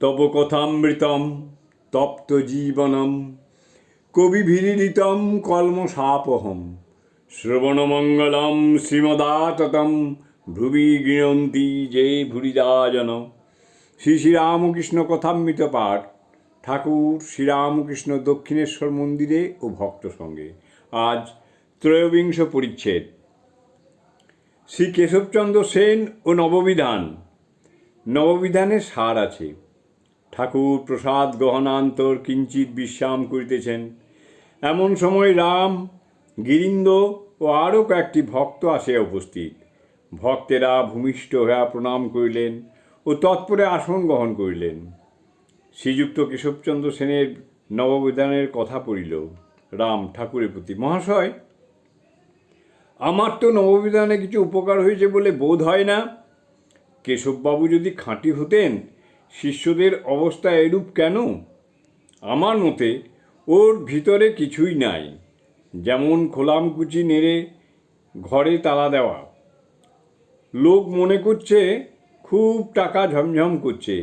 তব কথামৃতম তপ্ত জীবনম কবিভিরিতম কলমসাপহম শ্রবণমঙ্গলম শ্রীমদাততম ভ্রুবি গৃণন্তি যে ভুরিদাজন। শ্রী শ্রীরামকৃষ্ণ কথামৃত পাঠ, ঠাকুর শ্রীরামকৃষ্ণ দক্ষিণেশ্বর মন্দিরে ও ভক্ত সঙ্গে। আজ ত্রয়োবিংশ পরিচ্ছেদ। শ্রী কেশবচন্দ্র সেন ও নববিধান। নববিধানে সার আছে। ঠাকুর প্রসাদ গহনান্তর কিঞ্চিত বিশ্রাম করিতেছেন। এমন সময় রাম, গিরিন্দ ও আরও কয়েকটি ভক্ত আসিয়া উপস্থিত। ভক্তেরা ভূমিষ্ঠ হইয়া প্রণাম করিলেন ও তৎপরে আসন গ্রহণ করিলেন। শ্রীযুক্ত কেশবচন্দ্র সেনের নববিধানের কথা পড়িল। রাম ঠাকুরের প্রতি, মহাশয়, আমার তো নববিধানে কিছু উপকার হয়েছে বলে বোধ হয় না। কেশববাবু যদি খাঁটি হতেন শিষ্যদের অবস্থা এরূপ কেন? আমার মতে ওর ভিতরে কিছুই নাই। যেমন খোলামকুচি নেড়ে ঘরে তালা দেওয়া। লোক মনে করছে খুব টাকা ঝমঝম করছে,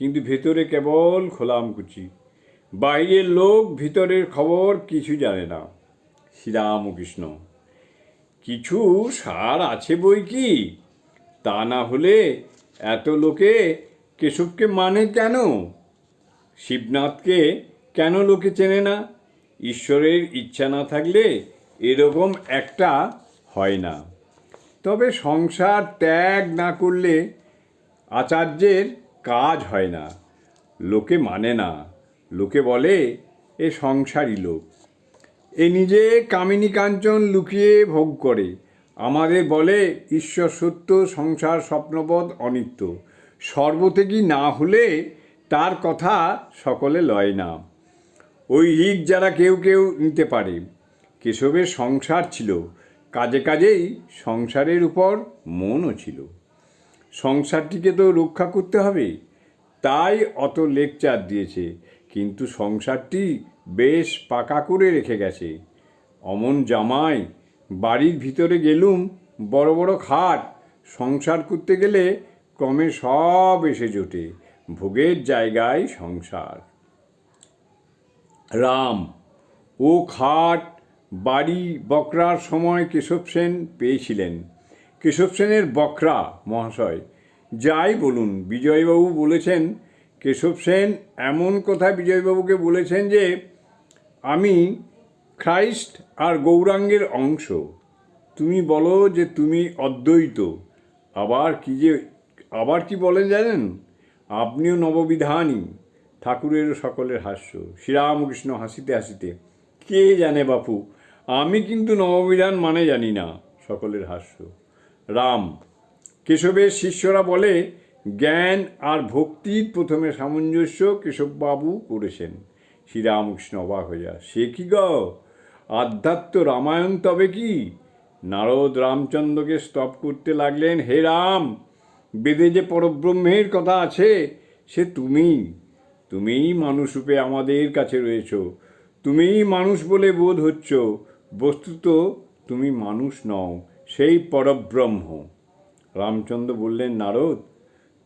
কিন্তু ভেতরে কেবল খোলামকুচি। বাইরের লোক ভিতরের খবর কিছু জানে না। শ্রীরামকৃষ্ণ, কিছু সার আছে বই কি? তা না হলে এত লোকে কেশবকে মানে কেন? শিবনাথকে কেন লোকে চেনে না? ঈশ্বরের ইচ্ছা না থাকলে এরকম একটা হয় না। তবে সংসার ত্যাগ না করলে আচার্যের কাজ হয় না। লোকে মানে না। লোকে বলে, এ সংসারী লোক। এ নিজে কামিনী কাঞ্চন লুকিয়ে ভোগ করে। আমাদের বলে, ঈশ্বর সত্য, সংসার স্বপ্নপদ অনিত্য। সর্বত্যাগী না হলে তার কথা সকলে লয় না। ওই ঋক যারা কেউ কেউ নিতে পারে। কেশবের সংসার ছিল। কাজে কাজেই সংসারের উপর মনও ছিল। সংসারটিকে তো রক্ষা করতে হবে। তাই অত লেকচার দিয়েছে। কিন্তু সংসারটি বেশ পাকা করে রেখে গেছে। অমন জামাই, বাড়ির ভিতরে গেলুম, বড় বড় খাট, সংসার করতে গেলে ক্রমে সব এসে জোটে, ভোগের জায়গায় সংসার। রাম, ও খাট, বাড়ি, বকরার সময় কেশব সেন পেয়েছিলেন। কেশব সেনের বকরা, মহাশয়, যাই বলুন, বিজয়বাবু বলেছেন, কেশব সেন এমন কথা বিজয়বাবুকে বলেছেন যে, আমি খ্রাইস্ট আর গৌরাঙ্গের অংশ। তুমি বলো যে তুমি অদ্বৈত। আবার কি যে আবার কি বলেন জানেন? আপনিও নববিধানী ঠাকুরের সকলের হাস্য। শ্রীরামকৃষ্ণ হাসিতে হাসিতে, কে জানে বাপু, আমি কিন্তু নববিধান মানে জানি না সকলের হাস্য। রাম, কেশবের শিষ্যরা বলে, জ্ঞান আর ভক্তির প্রথমে সামঞ্জস্য কেশববাবু করেছেন। শ্রীরামকৃষ্ণ অবাক হয়ে যা সে কি গ? আধ্যাত্ম রামায়ণ তবে কি? নারদ রামচন্দ্রকে স্তব করতে লাগলেন, হে রাম! বেদে যে পরব্রহ্মের কথা আছে, সে তুমি তুমিই মানুষরূপে আমাদের কাছে রয়েছ। তুমিই মানুষ বলে বোধ হচ্ছ। বস্তুত তুমি মানুষ নও, সেই পরব্রহ্ম। রামচন্দ্র বললেন, নারদ,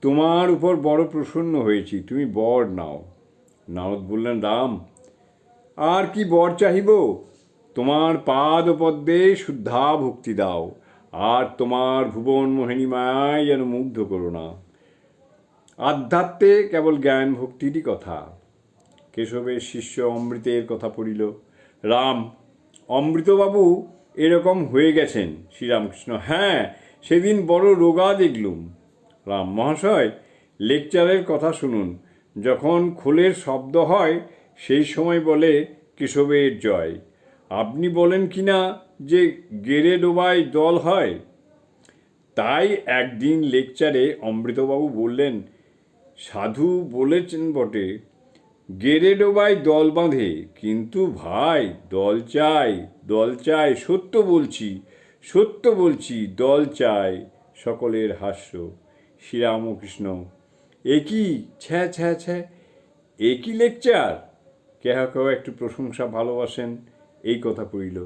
তোমার উপর বড় প্রসন্ন হয়েছি, তুমি বর নাও। নারদ বললেন, রাম, আর কি বর চাহিব? তোমার পাদ পদ্মে শুদ্ধা ভক্তি দাও। আর তোমার ভুবন মোহিনী মায়ায় যেন মুগ্ধ করো না। আধ্যাত্মে কেবল জ্ঞান ভক্তিরই কথা। কেশবের শিষ্য অমৃতের কথা পড়িল। রাম, অমৃতবাবু, এরকম হয়ে গেছেন, শ্রীরামকৃষ্ণ। হ্যাঁ সেদিন বড় রোগা দেখলুম। রাম, মহাশয়, লেকচারের কথা শুনুন। যখন খোলের শব্দ হয়, সেই সময় বলে কেশবের জয়। আপনি বলেন কি না যে গেরে ডোবায় দল হয়, তাই একদিন লেকচারে অমৃতবাবু বললেন, সাধু বলেছেন বটে, গেরে ডোবায় দল বাঁধে, কিন্তু ভাই, দল চাই দল চাই সত্য বলছি সত্য বলছি, দল চাই সকলের হাস্য। শ্রীরামকৃষ্ণ একই ছ্যা ছ্যা ছ্যা একই লেকচার? কেহ কেহ একটু প্রশংসা ভালোবাসেন, এই কথা পড়িল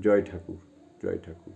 জয় ঠাকুর জয় ঠাকুর।